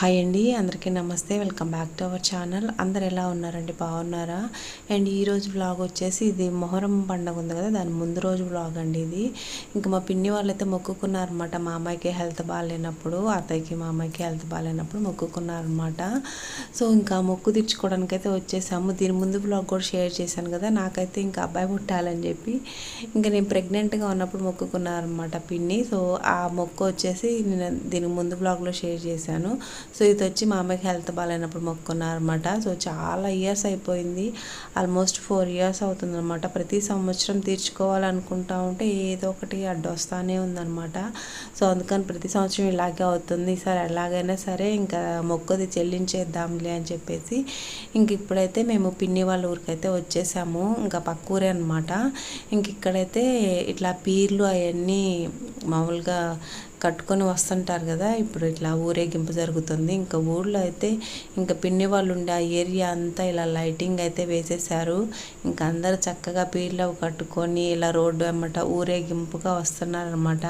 Hi అండి అందరికీ నమస్తే. Welcome back to our channel అందరు ఎలా ఉన్నారండి? బాగున్నారా? అండ్ ఈ రోజు బ్లాగ్ వచ్చేసి ఇది మొహరం పండుగ ఉంది కదా దాని ముందు రోజు బ్లాగ్ అండి ఇది. ఇంకా మా పిన్ని వాళ్ళైతే మొక్కుకున్నారనమాట మా అమ్మాయికి హెల్త్ బాగాలేనప్పుడు అత్తయ్యకి మా అమ్మాయికి హెల్త్ బాగాలేనప్పుడు మొక్కుకున్నారనమాట సో ఇంకా మొక్కు తీర్చుకోవడానికి అయితే వచ్చేసాము. దీని ముందు బ్లాగ్ కూడా షేర్ చేశాను కదా నాకైతే ఇంకా అబ్బాయి పుట్టాలని చెప్పి ఇంకా నేను ప్రెగ్నెంట్గా ఉన్నప్పుడు మొక్కుకున్నారనమాట పిన్ని. సో ఆ మొక్కు వచ్చేసి నేను దీని ముందు బ్లాగ్లో షేర్ చేశాను. సో ఇది వచ్చి మా అమ్మకి హెల్త్ బాగాలేనప్పుడు మొక్కున్నారనమాట సో చాలా ఇయర్స్ అయిపోయింది. ఆల్మోస్ట్ ఫోర్ ఇయర్స్ అవుతుందన్నమాట. ప్రతి సంవత్సరం తీర్చుకోవాలనుకుంటా ఉంటే ఏదో ఒకటి అడ్డొస్తానే ఉందన్నమాట. సో అందుకని ప్రతి సంవత్సరం ఇలాగే అవుతుంది. ఈసారి ఎలాగైనా సరే ఇంకా మొక్కది చెల్లించేద్దాంలే అని చెప్పేసి ఇంక ఇప్పుడైతే మేము పిన్ని వాళ్ళ ఊరికైతే వచ్చేసాము. ఇంకా పక్క ఊరే అనమాట ఇంక ఇక్కడైతే ఇట్లా పీర్లు అవన్నీ మామూలుగా కట్టుకొని వస్తుంటారు కదా ఇప్పుడు ఇట్లా ఊరేగింపు జరుగుతుంది. ఇంకా ఊళ్ళో అయితే ఇంకా పిన్ని వాళ్ళు ఉండే ఆ ఏరియా అంతా ఇలా లైటింగ్ అయితే వేసేసారు ఇంకా అందరు చక్కగా పీర్లు అవి కట్టుకొని ఇలా రోడ్డు అన్నమాట ఊరేగింపుగా వస్తున్నారనమాట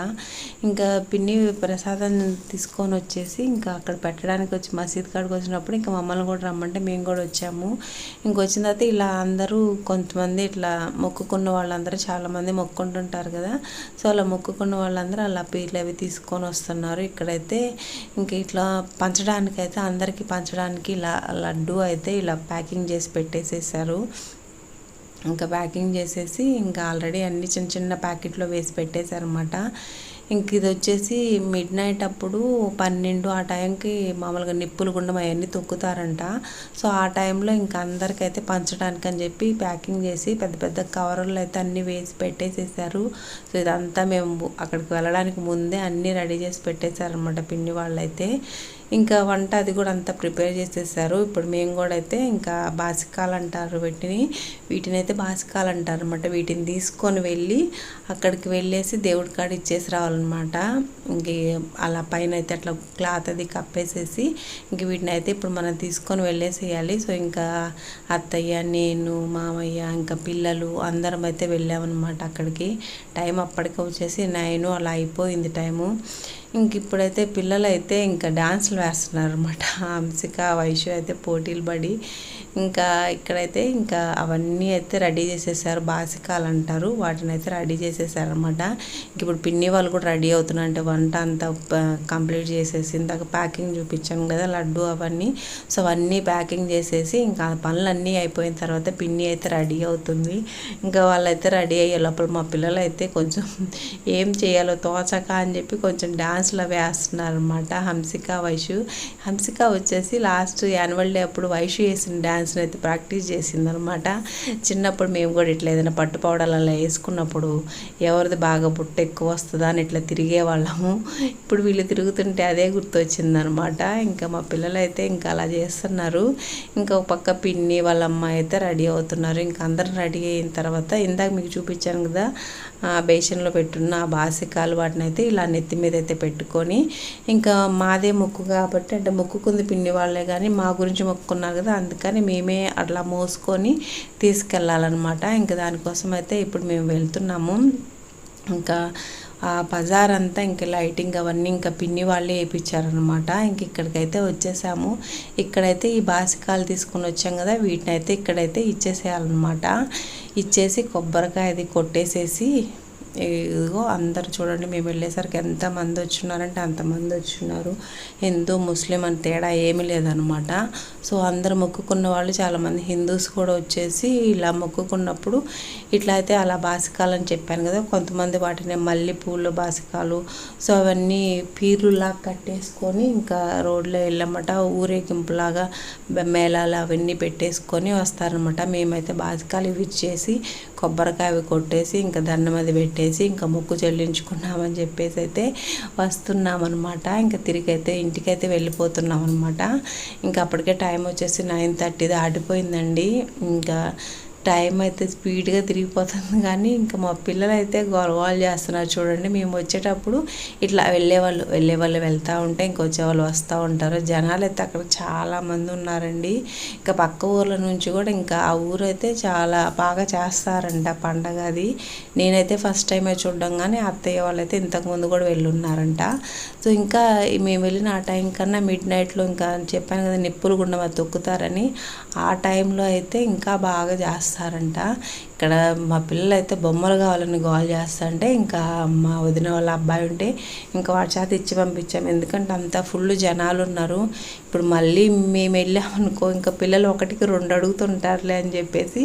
ఇంకా పిన్ని ప్రసాదం తీసుకొని వచ్చేసి ఇంకా అక్కడ పెట్టడానికి వచ్చి మసీద్ కాడికి వచ్చినప్పుడు ఇంకా మమ్మల్ని కూడా రమ్మంటే మేము కూడా వచ్చాము. ఇంకొచ్చిన తర్వాత ఇలా అందరూ కొంతమంది ఇట్లా మొక్కుకున్న వాళ్ళందరూ చాలామంది మొక్కుంటుంటారు కదా. సో అలా మొక్కుకున్న వాళ్ళందరూ అలా పీర్లు అవి తీసుకొని వస్తున్నారు ఇక్కడైతే ఇంక ఇట్లా పంచడానికైతే అందరికీ పంచడానికి ఇలా లడ్డు అయితే ఇలా ప్యాకింగ్ చేసి పెట్టేసేసారు. ఇంకా ప్యాకింగ్ చేసేసి ఇంకా ఆల్రెడీ అన్ని చిన్న చిన్న ప్యాకెట్లో వేసి పెట్టేశారనమాట ఇంక ఇది వచ్చేసి మిడ్ నైట్ అప్పుడు పన్నెండు ఆ టైంకి మామూలుగా నిప్పులు గుండం అవన్నీ తొక్కుతారంట. సో ఆ టైంలో ఇంకా అందరికైతే పంచడానికి అని చెప్పి ప్యాకింగ్ చేసి పెద్ద పెద్ద కవర్లు అయితే అన్నీ వేసి పెట్టేసేసారు. సో ఇదంతా మేము అక్కడికి వెళ్ళడానికి ముందే అన్నీ రెడీ చేసి పెట్టేశారనమాట పిండి వాళ్ళైతే. ఇంకా వంట అది కూడా అంతా ప్రిపేర్ చేసేసారు. ఇప్పుడు మేము కూడా అయితే ఇంకా బాసికాలు అంటారు వీటిని. వీటిని అయితే బాసికాలు అంటారు అనమాట వీటిని తీసుకొని వెళ్ళి అక్కడికి వెళ్ళేసి దేవుడి కాడ ఇచ్చేసి రావాలన్నమాట. ఇంక అలా పైన అయితే అట్లా క్లాత్ అది కప్పేసేసి ఇంక వీటిని అయితే ఇప్పుడు మనం తీసుకొని వెళ్ళేసేయాలి. సో ఇంకా అత్తయ్య నేను మామయ్య ఇంకా పిల్లలు అందరం అయితే వెళ్ళామన్నమాట అక్కడికి. టైం అప్పటికి వచ్చేసి నైన్ అలా అయిపోయింది టైము. ఇంక ఇప్పుడైతే పిల్లలైతే ఇంకా డాన్సులు వేస్తున్నారు అనమాట హంసిక వైశ్య అయితే పోటీలు పడి ఇంకా ఇక్కడైతే ఇంకా అవన్నీ అయితే రెడీ చేసేసారు. బాసికాలు అంటారు. వాటిని అయితే రెడీ చేసేసారు అనమాట ఇప్పుడు పిన్ని వాళ్ళు కూడా రెడీ అవుతున్నారు. అంటే వంట అంతా కంప్లీట్ చేసేసి ఇందాక ప్యాకింగ్ చూపించాను కదా లడ్డు అవన్నీ. సో అవన్నీ ప్యాకింగ్ చేసేసి ఇంకా పనులన్నీ అయిపోయిన తర్వాత పిన్ని అయితే రెడీ అవుతుంది. ఇంకా వాళ్ళైతే రెడీ అయ్యే లోపల మా పిల్లలు అయితే కొంచెం ఏం చేయాలో తోచక అని చెప్పి కొంచెం డ్యాన్స్లో వేస్తున్నారు అనమాట హంసిక వైషు. హంసిక వచ్చేసి లాస్ట్ యాన్యువల్ డే అప్పుడు వైషు వేసిన డ్యాన్స్ డ్యాన్స్ని అయితే ప్రాక్టీస్ చేసిందనమాట చిన్నప్పుడు మేము కూడా ఇట్లా ఏదైనా పట్టు అలా వేసుకున్నప్పుడు ఎవరిది బాగా బుట్ట ఎక్కువ వస్తుందా అని ఇట్లా తిరిగే వాళ్ళము ఇప్పుడు వీళ్ళు తిరుగుతుంటే అదే గుర్తొచ్చిందనమాట ఇంకా మా పిల్లలు అయితే ఇంకా అలా చేస్తున్నారు. ఇంకా ఒక పక్క పిన్ని వాళ్ళ అమ్మాయి అయితే రెడీ అవుతున్నారు. ఇంకా అందరం రెడీ అయిన తర్వాత ఇందాక మీకు చూపించాను కదా బేషన్లో పెట్టున్న ఆ బాసికాలు వాటిని అయితే ఇలా నెత్తి మీద అయితే పెట్టుకొని ఇంకా మాదే మొక్కు కాబట్టి అంటే మొక్కుకుంది పిన్ని వాళ్ళే కానీ మా గురించి మొక్కుకున్నారు కదా అందుకని మేమే అట్లా మోసుకొని తీసుకెళ్ళాలన్నమాట. ఇంకా దానికోసం అయితే ఇప్పుడు మేము వెళ్తున్నాము. ఇంకా ఆ బజార్ అంతా ఇంకా లైటింగ్ అవన్నీ ఇంకా పిన్ని వాళ్ళే వేయించారనమాట ఇంక ఇక్కడికైతే వచ్చేసాము. ఇక్కడైతే ఈ బాసికాలు తీసుకొని వచ్చాం కదా వీటిని అయితే ఇక్కడైతే ఇచ్చేసేయాలన్నమాట. ఇచ్చేసి కొబ్బరికాయ అది కొట్టేసేసి ఇదిగో అందరు చూడండి మేము వెళ్ళేసరికి ఎంతమంది వచ్చినారంటే అంతమంది వచ్చినారు. హిందూ ముస్లిం అని తేడా ఏమీ లేదనమాట. సో అందరు మొక్కుకున్న వాళ్ళు చాలామంది హిందూస్ కూడా వచ్చేసి ఇలా మొక్కుకున్నప్పుడు ఇట్లా అయితే అలా బాసికాలని చెప్పాను కదా కొంతమంది వాటిని మల్లె పూలు బాసికాలు. సో అవన్నీ పీర్లులా కట్టేసుకొని ఇంకా రోడ్లో వెళ్ళమట ఊరేగింపులాగా మేళాలు అవన్నీ పెట్టేసుకొని వస్తారనమాట. మేమైతే బాసికాలు ఇవి ఇచ్చేసి కొబ్బరికాయ కొట్టేసి ఇంకా దండం అది పెట్టేసి ఇంకా మొక్కు చెల్లించుకున్నామని చెప్పేసి అయితే వస్తున్నామన్నమాట. ఇంకా తిరిగి అయితే ఇంటికైతే వెళ్ళిపోతున్నాం అనమాట ఇంకా అప్పటికే టైం వచ్చేసి నైన్ థర్టీ దాటిపోయిందండి. ఇంకా టైం అయితే స్పీడ్గా తిరిగిపోతుంది. కానీ ఇంకా మా పిల్లలు అయితే గొడవలు చేస్తున్నారు చూడండి. మేము వచ్చేటప్పుడు ఇట్లా వెళ్ళేవాళ్ళు వెళ్ళేవాళ్ళు వెళ్తూ ఉంటే ఇంక వచ్చేవాళ్ళు వస్తూ ఉంటారు. జనాలు అయితే అక్కడ చాలామంది ఉన్నారండి. ఇంకా పక్క ఊర్ల నుంచి కూడా ఇంకా ఆ ఊరు అయితే చాలా బాగా చేస్తారంట పండగ అది. నేనైతే ఫస్ట్ టైమే చూడడం కానీ అత్తయ్య వాళ్ళు అయితే ఇంతకుముందు కూడా వెళ్ళున్నారంట. సో ఇంకా మేము వెళ్ళిన ఆ టైం కన్నా మిడ్ నైట్లో ఇంకా చెప్పాను కదా నిప్పులు గుండమ తొక్కుతారని ఆ టైంలో అయితే ఇంకా బాగా చేస్తారంట. ఇక్కడ మా పిల్లలు అయితే బొమ్మలు కావాలని గోల్ చేస్తుంటే ఇంకా మా వదిన వాళ్ళ అబ్బాయి ఉంటే ఇంకా వాడి చేత ఇచ్చి పంపించాము ఎందుకంటే అంతా ఫుల్ జనాలు ఉన్నారు. ఇప్పుడు మళ్ళీ మేము వెళ్ళామనుకో ఇంకా పిల్లలు ఒకటికి రెండు అడుగుతుంటారులే అని చెప్పేసి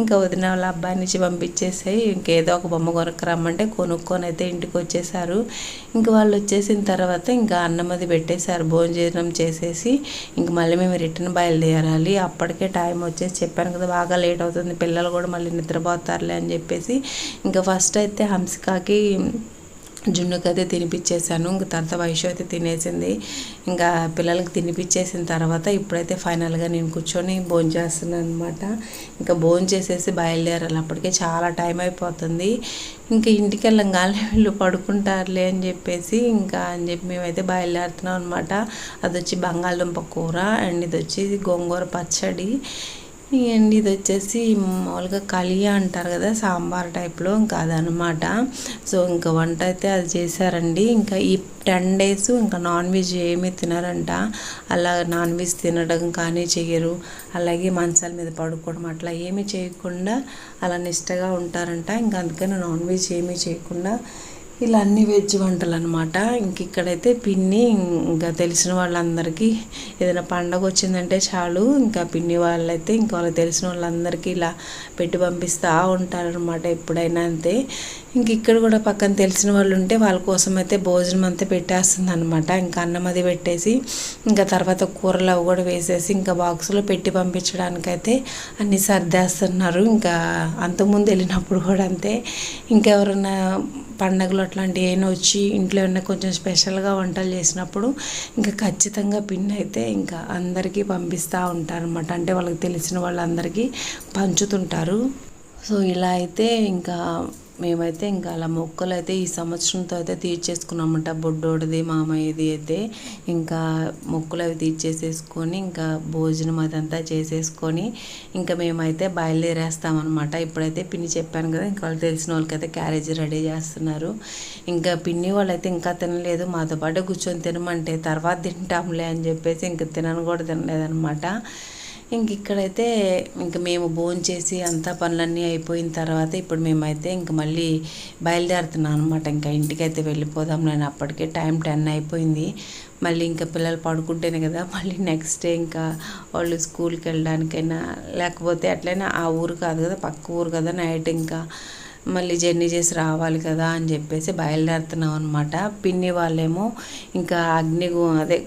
ఇంకా వదిన వాళ్ళ అబ్బాయిని ఇచ్చి పంపించేసాయి. ఇంకేదో ఒక బొమ్మ కొనుక్కు రమ్మంటే కొనుక్కొని అయితే ఇంటికి వచ్చేసారు. ఇంకా వాళ్ళు వచ్చేసిన తర్వాత ఇంకా అన్నం అది పెట్టేశారు. భోజనం చేసేసి ఇంక మళ్ళీ మేము రిటర్న్ బయలుదేరాలి. అప్పటికే టైం వచ్చేసి చెప్పాను కదా బాగా లేట్ అవుతుంది. పిల్లలు కూడా మళ్ళీ నిద్రపోతారులే అని చెప్పేసి ఇంకా ఫస్ట్ అయితే హంసికాకి జున్నుకి అయితే తినిపించేశాను. ఇంక తర్వాత వయసు అయితే తినేసింది. ఇంకా పిల్లలకి తినిపించేసిన తర్వాత ఇప్పుడైతే ఫైనల్గా నేను కూర్చొని భోజనం చేస్తున్నాను అనమాట ఇంకా భోజనం చేసేసి బయలుదేరాలి అప్పటికే చాలా టైం అయిపోతుంది. ఇంకా ఇంటికి వెళ్ళంగానే వీళ్ళు పడుకుంటారులే అని చెప్పేసి ఇంకా అని చెప్పి మేమైతే బయలుదేరుతున్నాం అనమాట అది వచ్చి బంగాళదుంప కూర అండ్ ఇది వచ్చి గోంగూర పచ్చడి. అండ్ ఇది వచ్చేసి మామూలుగా కలియా అంటారు కదా సాంబార్ టైప్లో ఇంకా అదనమాట. సో ఇంకా వంట అయితే అది చేశారండి. ఇంకా ఈ టెన్ డేస్ ఇంకా నాన్ వెజ్ ఏమీ తినరంట. అలా నాన్ వెజ్ తినడం కానీ చేయరు. అలాగే మంచాల మీద పడుకోవడం అట్లా ఏమీ చేయకుండా అలా నిష్టగా ఉంటారంట. ఇంకా అందుకని నాన్ వెజ్ ఏమీ చేయకుండా ఇలా అన్ని వెజ్ వంటలు అనమాట ఇంక ఇక్కడైతే పిన్ని ఇంకా తెలిసిన వాళ్ళందరికీ ఏదైనా పండగ వచ్చిందంటే చాలు. ఇంకా పిన్ని వాళ్ళైతే ఇంకా వాళ్ళకి తెలిసిన వాళ్ళందరికీ ఇలా పెట్టి పంపిస్తూ ఉంటారనమాట ఎప్పుడైనా అంతే. ఇంక ఇక్కడ కూడా పక్కన తెలిసిన వాళ్ళు ఉంటే వాళ్ళ కోసం అయితే భోజనం అంతా పెట్టేస్తుంది అనమాట ఇంకా అన్నం అది పెట్టేసి ఇంకా తర్వాత కూరలు అవి కూడా వేసేసి ఇంకా బాక్స్లో పెట్టి పంపించడానికైతే అన్నీ సర్దేస్తున్నారు. ఇంకా అంతకుముందు వెళ్ళినప్పుడు కూడా అంతే. ఇంకెవరన్నా పండగలు అట్లాంటివి అయినా వచ్చి ఇంట్లో ఏమైనా కొంచెం స్పెషల్గా వంటలు చేసినప్పుడు ఇంకా ఖచ్చితంగా పిన్ అయితే ఇంకా అందరికీ పంపిస్తూ ఉంటారనమాట అంటే వాళ్ళకి తెలిసిన వాళ్ళందరికీ పంచుతుంటారు. సో ఇలా అయితే ఇంకా మేమైతే ఇంకా అలా మొక్కలు అయితే ఈ సంవత్సరంతో అయితే తీర్చేసుకున్నామంట. బొడ్డోడిది మామయ్యది అయితే ఇంకా మొక్కలు అవి తీర్చేసేసుకొని ఇంకా భోజనం అదంతా చేసేసుకొని ఇంకా మేమైతే బయలుదేరేస్తామన్నమాట. ఇప్పుడైతే పిన్ని చెప్పాను కదా ఇంకా వాళ్ళు తెలిసిన వాళ్ళకైతే క్యారేజ్ రెడీ చేస్తున్నారు. ఇంకా పిన్ని వాళ్ళైతే ఇంకా తినలేదు. మాతో పాటు కూర్చొని తినమంటే తర్వాత తింటాంలే అని చెప్పేసి ఇంకా తినను కూడా తినలేదనమాట ఇంక ఇక్కడైతే ఇంక మేము భోంచేసి చేసి అంతా పనులన్నీ అయిపోయిన తర్వాత ఇప్పుడు మేమైతే ఇంక మళ్ళీ బయలుదేరుతున్నాం అనమాట ఇంకా ఇంటికైతే వెళ్ళిపోదాం నేను అప్పటికే టైం టెన్ అయిపోయింది. మళ్ళీ ఇంకా పిల్లలు పడుకుంటేనే కదా మళ్ళీ నెక్స్ట్ డే ఇంకా వాళ్ళు స్కూల్కి వెళ్ళడానికైనా లేకపోతే అట్లయినా ఆ ఊరు కాదు కదా పక్క ఊరు కదా నైట్ ఇంకా మళ్ళీ జర్నీ చేసి రావాలి కదా అని చెప్పేసి బయలుదేరుతున్నాం అనమాట పిన్ని వాళ్ళేమో ఇంకా అగ్ని అదే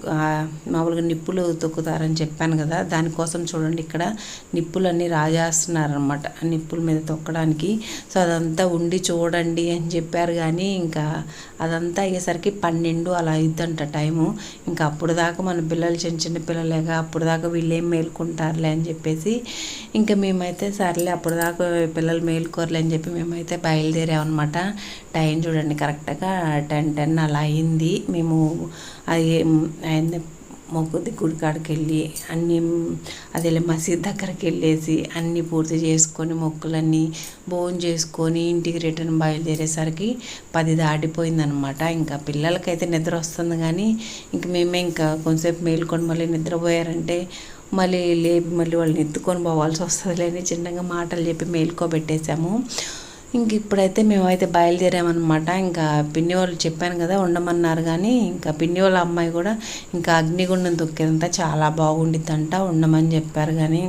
మామూలుగా నిప్పులు తొక్కుతారని చెప్పాను కదా. దానికోసం చూడండి ఇక్కడ నిప్పులన్నీ రాజేస్తున్నారనమాట నిప్పుల మీద తొక్కడానికి. సో అదంతా ఉండి చూడండి అని చెప్పారు కానీ ఇంకా అదంతా అయ్యేసరికి పన్నెండు అలా అయిద్దంట టైము. ఇంకా అప్పుడు దాకా మన పిల్లలు చిన్న చిన్న పిల్లలేగా అప్పుడు దాకా వీళ్ళు ఏం మేలుకుంటారులే అని చెప్పేసి ఇంకా మేమైతే సర్లే అప్పుడు దాకా పిల్లలు మేలుకోరలే అని చెప్పి మేమైతే అయితే బయలుదేరామన్నమాట. టైం చూడండి కరెక్ట్గా టెన్ టెన్ అలా అయింది. మేము అది అయింది మొక్కుది గుడి కాడికి వెళ్ళి అన్నీ అదే మసీద్ దగ్గరికి వెళ్ళేసి అన్నీ పూర్తి చేసుకొని మొక్కులన్నీ భోజనం చేసుకొని ఇంటికి రిటర్న్ బయలుదేరేసరికి పది దాటిపోయిందనమాట ఇంకా పిల్లలకైతే నిద్ర వస్తుంది కానీ ఇంక మేమే ఇంకా కొంతసేపు మేలుకొని మళ్ళీ నిద్రపోయారంటే మళ్ళీ లేపి మళ్ళీ వాళ్ళని ఎత్తుకొని పోవాల్సి వస్తుంది చిన్నగా మాటలు చెప్పి మేలుకోబెట్టేసాము ఇంక ఇప్పుడైతే మేమైతే బయలుదేరామన్నమాట. ఇంకా పిన్ని వాళ్ళు చెప్పాను కదా ఉండమన్నారు కానీ ఇంకా పిన్ని వాళ్ళ అమ్మాయి కూడా ఇంకా అగ్నిగుండం తొక్కేదంతా చాలా బాగుండిద్దంట ఉండమని చెప్పారు కానీ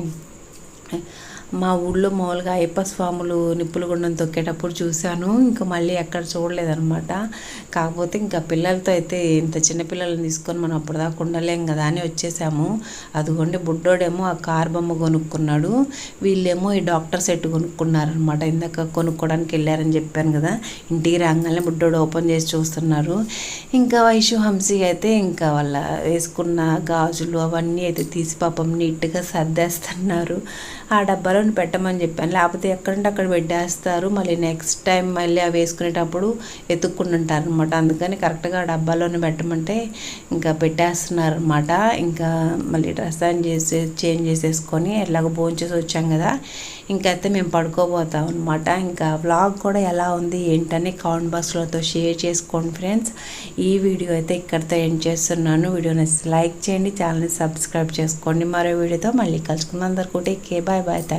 మా ఊళ్ళో మామూలుగా అయ్యప్ప స్వాములు నిప్పులగుండం తొక్కేటప్పుడు చూశాను. ఇంకా మళ్ళీ ఎక్కడ చూడలేదనమాట కాకపోతే ఇంకా పిల్లలతో అయితే ఇంత చిన్నపిల్లల్ని తీసుకొని మనం అప్పటిదాకా ఉండలేం కదా అని వచ్చేసాము. అదిగోండి బుడ్డోడేమో ఆ కార్ బొమ్మ కొనుక్కున్నాడు. వీళ్ళేమో ఈ డాక్టర్ సెట్ కొనుక్కున్నారనమాట ఇందాక కొనుక్కోవడానికి వెళ్ళారని చెప్పాను కదా. ఇంటికి రాగానే బుడ్డోడు ఓపెన్ చేసి చూస్తున్నారు. ఇంకా వైషు హంసి అయితే ఇంకా వాళ్ళ వేసుకున్న గాజులు అవన్నీ అయితే తీసి పాపం నీట్గా సర్దేస్తున్నారు. ఆ డబ్బాలు డబ్బాలోని పెట్టమని చెప్పాను. లేకపోతే ఎక్కడంటే అక్కడ పెట్టేస్తారు. మళ్ళీ నెక్స్ట్ టైం మళ్ళీ అవి వేసుకునేటప్పుడు ఎత్తుక్కుంటుంటారు అనమాట అందుకని కరెక్ట్గా డబ్బాలోనే పెట్టమంటే ఇంకా పెట్టేస్తున్నారు అనమాట ఇంకా మళ్ళీ డ్రెస్ అని చేసే చేంజ్ చేసేసుకొని ఎలాగో భోంచేసి వచ్చాం కదా ఇంకైతే మేము పడుకోబోతాం అనమాట ఇంకా వ్లాగ్ కూడా ఎలా ఉంది ఏంటని కామెంట్ బాక్స్లతో షేర్ చేసుకోండి ఫ్రెండ్స్ ఈ వీడియో అయితే ఇక్కడితో ఎండ్ చేస్తున్నాను. వీడియోని లైక్ చేయండి. ఛానల్ని సబ్స్క్రైబ్ చేసుకోండి. మరో వీడియోతో మళ్ళీ కలుసుకుందాం. అందరికీ okay bye bye